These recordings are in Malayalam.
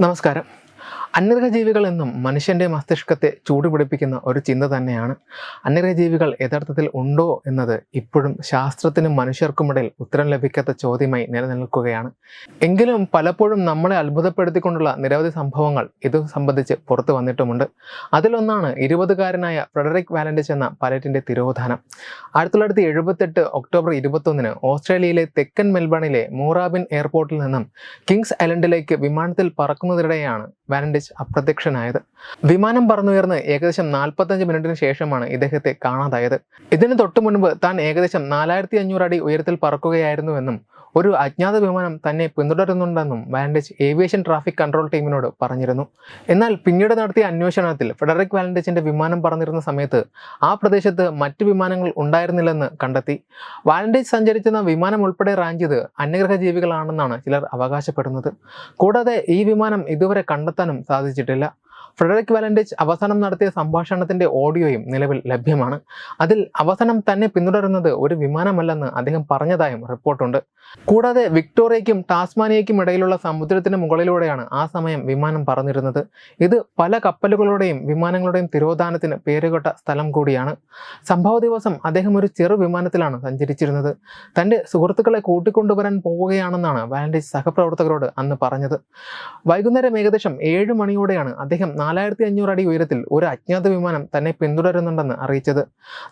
നമസ്കാരം. അന്യഗ്രഹജീവികൾ എന്നും മനുഷ്യന്റെ മസ്തിഷ്കത്തെ ചൂടുപിടിപ്പിക്കുന്ന ഒരു ചിന്ത തന്നെയാണ്. അന്യഗ്രഹജീവികൾ യഥാർത്ഥത്തിൽ ഉണ്ടോ എന്നത് ഇപ്പോഴും ശാസ്ത്രത്തിനും മനുഷ്യർക്കുമിടയിൽ ഉത്തരം ലഭിക്കാത്ത ചോദ്യമായി നിലനിൽക്കുകയാണ്. എങ്കിലും പലപ്പോഴും നമ്മളെ അത്ഭുതപ്പെടുത്തിക്കൊണ്ടുള്ള നിരവധി സംഭവങ്ങൾ ഇത് സംബന്ധിച്ച് പുറത്തു വന്നിട്ടുമുണ്ട്. അതിലൊന്നാണ് ഇരുപതുകാരനായ ഫ്രെഡറിക് വാലൻഡിച്ച് എന്ന പലറ്റിന്റെ തിരോധാനം. ആയിരത്തി തൊള്ളായിരത്തി എഴുപത്തെട്ട് ഒക്ടോബർ ഇരുപത്തൊന്നിന് ഓസ്ട്രേലിയയിലെ തെക്കൻ മെൽബണിലെ മൂറാബിൻ എയർപോർട്ടിൽ നിന്നും കിങ്സ് ഐലൻഡിലേക്ക് വിമാനത്തിൽ പറക്കുന്നതിനിടെയാണ് വാലൻഡിച്ച് അപ്രത്യക്ഷനായത്. വിമാനം പറന്നുയർന്ന് ഏകദേശം നാൽപ്പത്തഞ്ച് മിനിറ്റിന് ശേഷമാണ് ഇദ്ദേഹത്തെ കാണാതായത്. ഇതിന് തൊട്ടു മുൻപ് താൻ ഏകദേശം നാലായിരത്തി അഞ്ഞൂറ് അടി ഉയരത്തിൽ പറക്കുകയായിരുന്നുവെന്നും ഒരു അജ്ഞാത വിമാനം തന്നെ പിന്തുടരുന്നുണ്ടെന്നും വാലൻഡിച്ച് ഏവിയേഷൻ ട്രാഫിക് കൺട്രോൾ ടീമിനോട് പറഞ്ഞിരുന്നു. എന്നാൽ പിന്നീട് നടത്തിയ അന്വേഷണത്തിൽ ഫെഡറിക് വാലൻഡിച്ചിന്റെ വിമാനം പറഞ്ഞിരുന്ന സമയത്ത് ആ പ്രദേശത്ത് മറ്റു വിമാനങ്ങൾ ഉണ്ടായിരുന്നില്ലെന്ന് കണ്ടെത്തി. വാലൻഡിച്ച് സഞ്ചരിച്ചിരുന്ന വിമാനം ഉൾപ്പെടെ റാഞ്ച് ചെയ്ത് അന്യഗ്രഹ ജീവികളാണെന്നാണ് ചിലർ അവകാശപ്പെടുന്നത്. കൂടാതെ ഈ വിമാനം ഇതുവരെ കണ്ടെത്താനും സാധിച്ചിട്ടില്ല. ഫ്രെഡറിക് വാലൻഡിച്ച് അവസാനം നടത്തിയ സംഭാഷണത്തിന്റെ ഓഡിയോയും നിലവിൽ ലഭ്യമാണ്. അതിൽ അവസാനം തന്നെ പിന്തുടരുന്നത് ഒരു വിമാനമല്ലെന്ന് അദ്ദേഹം പറഞ്ഞതായും റിപ്പോർട്ടുണ്ട്. കൂടാതെ വിക്ടോറിയയ്ക്കും ടാസ്മാനിയയ്ക്കും ഇടയിലുള്ള സമുദ്രത്തിന് മുകളിലൂടെയാണ് ആ സമയം വിമാനം പറന്നിരുന്നത്. ഇത് പല കപ്പലുകളുടെയും വിമാനങ്ങളുടെയും തിരോധാനത്തിന് പേരുകെട്ട സ്ഥലം കൂടിയാണ്. സംഭവ ദിവസം അദ്ദേഹം ഒരു ചെറു വിമാനത്തിലാണ് സഞ്ചരിച്ചിരുന്നത്. തന്റെ സുഹൃത്തുക്കളെ കൂട്ടിക്കൊണ്ടുവരാൻ പോവുകയാണെന്നാണ് വാലൻഡിച്ച് സഹപ്രവർത്തകരോട് അന്ന് പറഞ്ഞത്. വൈകുന്നേരം ഏകദേശം ഏഴ് മണിയോടെയാണ് അദ്ദേഹം നാലായിരത്തി അഞ്ഞൂറ് അടി ഉയരത്തിൽ ഒരു അജ്ഞാത വിമാനം തന്നെ പിന്തുടരുന്നുണ്ടെന്ന് അറിയിച്ചത്.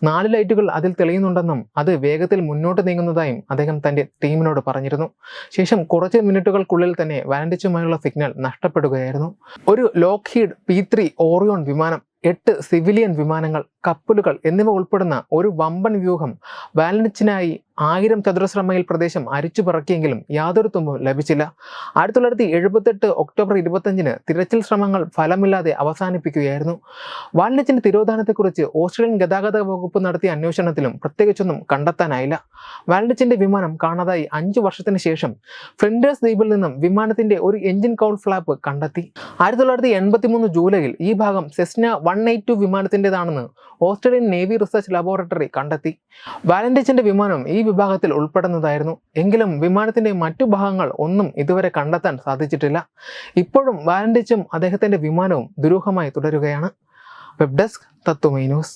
നാല് ലൈറ്റുകൾ അതിൽ തെളിയുന്നുണ്ടെന്നും അത് വേഗത്തിൽ മുന്നോട്ട് നീങ്ങുന്നതായും അദ്ദേഹം തന്റെ ടീമിനോട് പറഞ്ഞിരുന്നു. ശേഷം കുറച്ച് മിനിറ്റുകൾക്കുള്ളിൽ തന്നെ വാലൻഡിച്ചുമായുള്ള സിഗ്നൽ നഷ്ടപ്പെടുകയായിരുന്നു. ഒരു ലോക്ഹീഡ് പി ത്രീ ഓറിയോൺ വിമാനം എട്ട് സിവിലിയൻ വിമാനങ്ങൾ കപ്പലുകൾ എന്നിവ ഉൾപ്പെടുന്ന ഒരു വമ്പൻ വ്യൂഹം വാലൻഡിച്ചിനായി ആയിരം ചതുരശ്ര മൈൽ പ്രദേശം അരിച്ചു പറക്കിയെങ്കിലും യാതൊരു തുമ്പും ലഭിച്ചില്ല. ആയിരത്തി തൊള്ളായിരത്തി എഴുപത്തെട്ട് ഒക്ടോബർ ഇരുപത്തഞ്ചിന് തിരച്ചിൽ ശ്രമങ്ങൾ ഫലമില്ലാതെ അവസാനിപ്പിക്കുകയായിരുന്നു. വാൽനറ്റിന്റെ തിരോധാനത്തെക്കുറിച്ച് ഓസ്ട്രേലിയൻ ഗതാഗത വകുപ്പ് നടത്തിയ അന്വേഷണത്തിലും പ്രത്യേകിച്ചൊന്നും കണ്ടെത്താനായില്ല. വാൽനറ്റിന്റെ വിമാനം കാണാതായി അഞ്ചു വർഷത്തിന് ശേഷം ഫ്രണ്ടേഴ്സ് ദ്വീപിൽ നിന്നും വിമാനത്തിന്റെ ഒരു എഞ്ചിൻ കൗൾ ഫ്ലാപ്പ് കണ്ടെത്തി. ആയിരത്തി തൊള്ളായിരത്തി എൺപത്തി മൂന്ന് ജൂലൈയിൽ ഈ ഭാഗം Cessna one eight two Australian navy research laboratory കണ്ടെത്തി. വാലന്റിച്ചിന്റെ വിമാനം ഈ വിഭാഗത്തിൽ ഉൾപ്പെടുന്നതായിരുന്നു. എങ്കിലും വിമാനത്തിന്റെ മറ്റു ഭാഗങ്ങൾ ഒന്നും ഇതുവരെ കണ്ടെത്താൻ സാധിച്ചിട്ടില്ല. ഇപ്പോഴും വാലന്റിച്ചും അദ്ദേഹത്തിന്റെ വിമാനവും ദുരൂഹമായി തുടരുകയാണ്. Web desk Tatwamayi news.